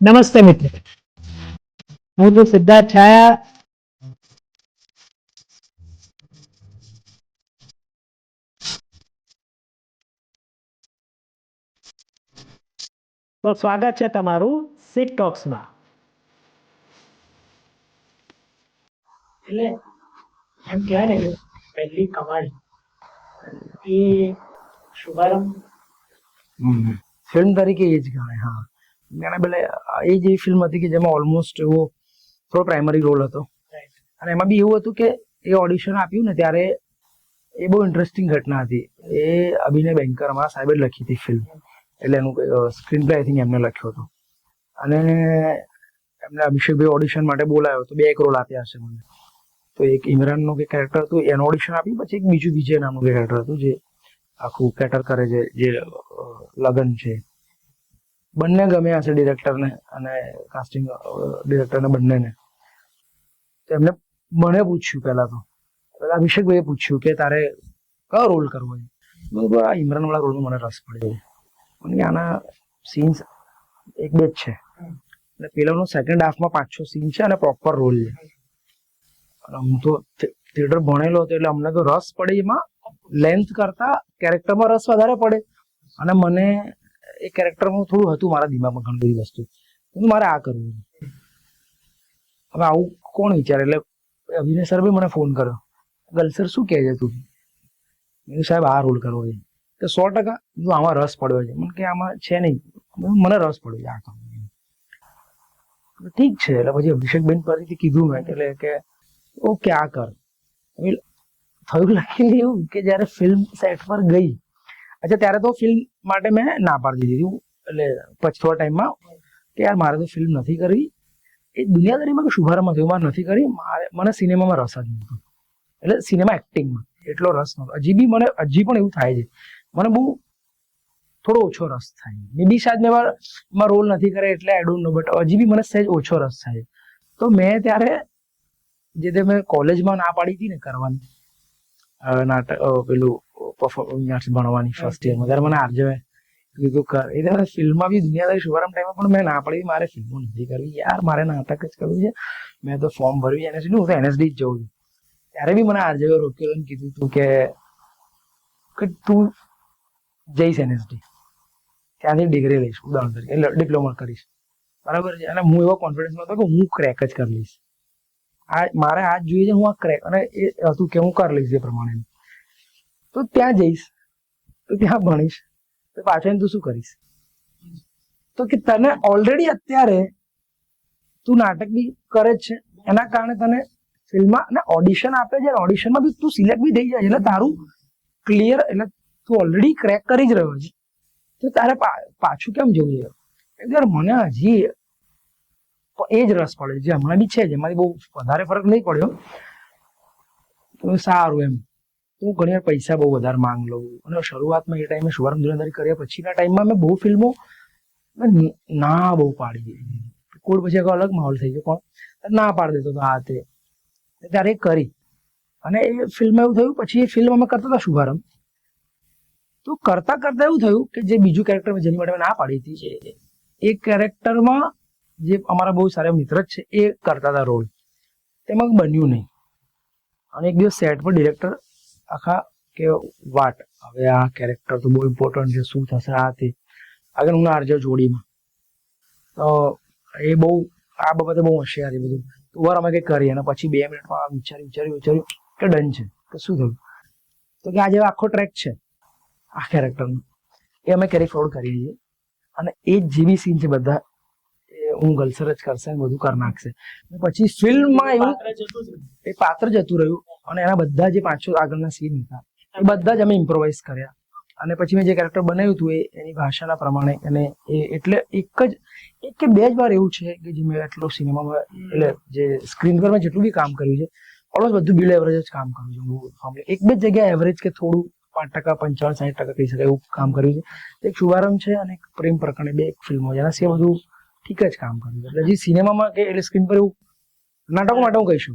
નમસ્તે મિત્રો હું છું સિદ્ધાર્થ છાયા તો સ્વાગત છે તમારું સિટ ટોક્સમાં એટલે એમ કહેવાય ને કે પહેલી કમાણી એ શુભારંભ ફિલ્મ તરીકે એ જ ગણાય હા એને પેલે એ જે ફિલ્મ હતી કે જેમાં ઓલમોસ્ટ એવો થોડો પ્રાઇમરી રોલ હતો. અને એમાં બી એવું હતું કે એ ઓડિશન આપ્યું ને ત્યારે એ બહુ ઇન્ટરેસ્ટિંગ ઘટના હતી. એ અભિનય બેન્કર અમારા સાહેબે લખી હતી ફિલ્મ એટલે એનું સ્ક્રીન પ્લે આઈ થિંક એમને લખ્યો હતો. અને એમને અભિષેકભાઈ ઓડિશન માટે બોલાયો તો બે એક રોલ આપ્યા હશે મને. તો એક ઇમરાનનું કે કેરેક્ટર હતું એનું ઓડિશન આપ્યું પછી એક બીજું વિજય નામનું કેરેક્ટર હતું જે આખું કેટર કરે છે જે લગન છે. બંને ગમ્યા હશે ડિરેક્ટરને અને કાસ્ટિંગ ડિરેક્ટરને બંનેને. એમને મને પૂછ્યું પહેલા તો. પહેલા અભિષેકભાઈએ પૂછ્યું કે તારે કયો રોલ કરવો છે? મેં આ ઇમરાન વાળા રોલમાં મને રસ પડ્યો છે. મને આના સીન્સ એક બે જ છે. અને પેલાનો સેકન્ડ હાફમાં પાંચ છ સીન છે અને પ્રોપર રોલ છે. અને હું તો થિયેટર ભણેલો હતો એટલે અમને તો રસ પડે એમાં. લેન્થ કરતા કેરેક્ટરમાં રસ વધારે પડે. અને મને એ કેરેક્ટરનું થોડું હતું, મારા દિમાગમાં ઘણી બધી વસ્તુ. મારે આ કરવું હવે આવું કોણ વિચારે? એટલે અભિનય સર મને ફોન કર્યો. ગલસર શું કહે છે તું? મેં સાહેબ, આ રોલ કરવો છે. તો સો ટકા આમાં રસ પડ્યો છે. મને કે આમાં છે નહીં. મને રસ પડ્યો છે આ કામ. ઠીક છે. એટલે પછી અભિષેકબેન ફરીથી કીધું મેં, એટલે કે, ઓકે, આ કર. થયું લખેલું એવું કે જ્યારે ફિલ્મ સેટ પર ગઈ. અચ્છા, ત્યારે તો ફિલ્મ માટે મેં ના પાડી દીધી એટલે પછી થોડા ટાઈમમાં કે યાર મારે તો ફિલ્મ નથી કરવી. એ દુનિયાદારીમાં કે શુભારંભ થયું? મારે નથી કરી મારે, મને સિનેમામાં રસ જ નહોતો. એટલે સિનેમા એક્ટિંગમાં એટલો રસ નહોતો. હજી બી મને, હજી પણ એવું થાય છે. મને બહુ થોડો ઓછો રસ થાય. મે બી શાયદ મેં એમાં રોલ નથી કરે એટલે આઈ ડોન્ટ નો બટ હજી બી મને સહેજ ઓછો રસ થાય તો મેં ત્યારે, જે તે મેં કોલેજમાં ના પાડી હતી ને કરવાની નાટક પેલું પરફોર્મન્સ ભણવાની ફર્સ્ટ યરમાં ત્યારે મને આરજે કીધું કર. એ ત્યારે ફિલ્મમાં બી દુનિયાદારી શુભારંભ ટાઈમ પણ મેં ના પડી. મારે ફિલ્મો નથી કરવી. યાર મારે નાટક જ કરવું છે. મેં તો ફોર્મ ભર્યું એનએસડી હું તો એનએસડી જ જઉં છું. ત્યારે બી મને આરજે રોક્યો અને કીધું તું કે તું જઈશ એનએસડી. ત્યાંથી ડિગ્રી લઈશ ઉદાહરણ તરીકે. એટલે ડિપ્લોમા કરીશ. બરાબર છે? અને હું એવો કોન્ફિડન્સમાં હતો કે હું ક્રેક જ કરી લઈશ. આ મારે આ જોઈએ છે, હું આ ક્રેક અને એ હતું કે હું કરી લઈશ એ પ્રમાણે તો ત્યાં જઈશ, તો ત્યાં ભણીશ, તો પાછળ તું શું કરીશ? તો કે તને ઓલરેડી અત્યારે તું નાટક બી કરે જ છે, એના કારણે તને ફિલ્મમાં અને ઓડિશન આપે છે ઓડિશનમાં બી તું સિલેક્ટ બી થઈ જાય એટલે તારું ક્લિયર એટલે તું ઓલરેડી ક્રેક કરી જ રહ્યો છે. તો તારે પાછું કેમ જવું છે? મને હજી એ જ રસ પડે. જે હમણાં બી છે જેમાંથી બહુ વધારે ફરક નહીં પડ્યો. તો સારું એમ. હું ઘણી વાર પૈસા બહુ વધારે માંગ લઉં. અને શરૂઆતમાં એ ટાઈમે શુભારંભ દુનિયાદારી કર્યા, પછીના ટાઈમમાં મેં બહુ ફિલ્મો ના બહુ પાડી. કોડ પછી એક અલગ માહોલ થઈ ગયો. પણ ના પાડી દેતો હતો આ તે. ત્યારે કરી. અને એ ફિલ્મ એવું થયું, પછી એ ફિલ્મ અમે કરતા હતા શુભારંભ. તો કરતા કરતા એવું થયું કે જે બીજું કેરેક્ટર જેની માટે ના પાડી હતી, એ કેરેક્ટરમાં જે અમારા બહુ સારા મિત્ર જ છે, એ કરતા હતા રોલ. તેમાં બન્યું નહીં. અને એક દિવસ સેટ પર ડિરેક્ટર આખા કે વાટ, હવે આ કેરેક્ટર તો બહુ ઇમ્પોર્ટન્ટ છે, શું થશે, આ તે. આગળ હું આરજો જોડીમાં. તો એ બહુ, આ બાબતે બહુ હોશિયાર બધું. તો વાર અમે કંઈક કરીએ અને પછી બે મિનિટમાં વિચાર્યું વિચાર્યું વિચાર્યું કે ડન છે. કે શું થયું? તો કે આજે આખો ટ્રેક છે, આ કેરેક્ટરનો એ અમે કેરી ફોરવર્ડ કરીએ છીએ. અને એ જેવી સીન છે બધા હું ગલસર જ કરશે ને બધું કરી નાખશે. પછી ફિલ્મમાં એવું એ પાત્ર જતું રહ્યું અને એના બધા જે પાંચ આગળના સીન હતા એ બધા જ અમે ઇમ્પ્રોવાઇઝ કર્યા. અને પછી મેં જે કેરેક્ટર બનાવ્યું હતું એ એની ભાષાના પ્રમાણે અને એ એટલે એક જ એક કે બે જ વાર એવું છે કે જે મેં એટલો સિનેમામાં એટલે જે સ્ક્રીન પર મેં જેટલું બી કામ કર્યું છે ઓલમોસ્ટ બધું બિલો એવરેજ જ કામ કર્યું છે. હું એક બે જ જગ્યાએ એવરેજ કે થોડું પાંચ ટકા પંચાવન સાઠ ટકા કહી શકાય એવું કામ કર્યું છે. એક શુભારંભ છે અને એક પ્રેમ પ્રકરણે બે એક ફિલ્મો છે. એના સિવાય બધું ઠીક જ કામ કર્યું એટલે જે સિનેમામાં કે એટલે સ્ક્રીન પર એવું નાટકો માટે હું કહીશું.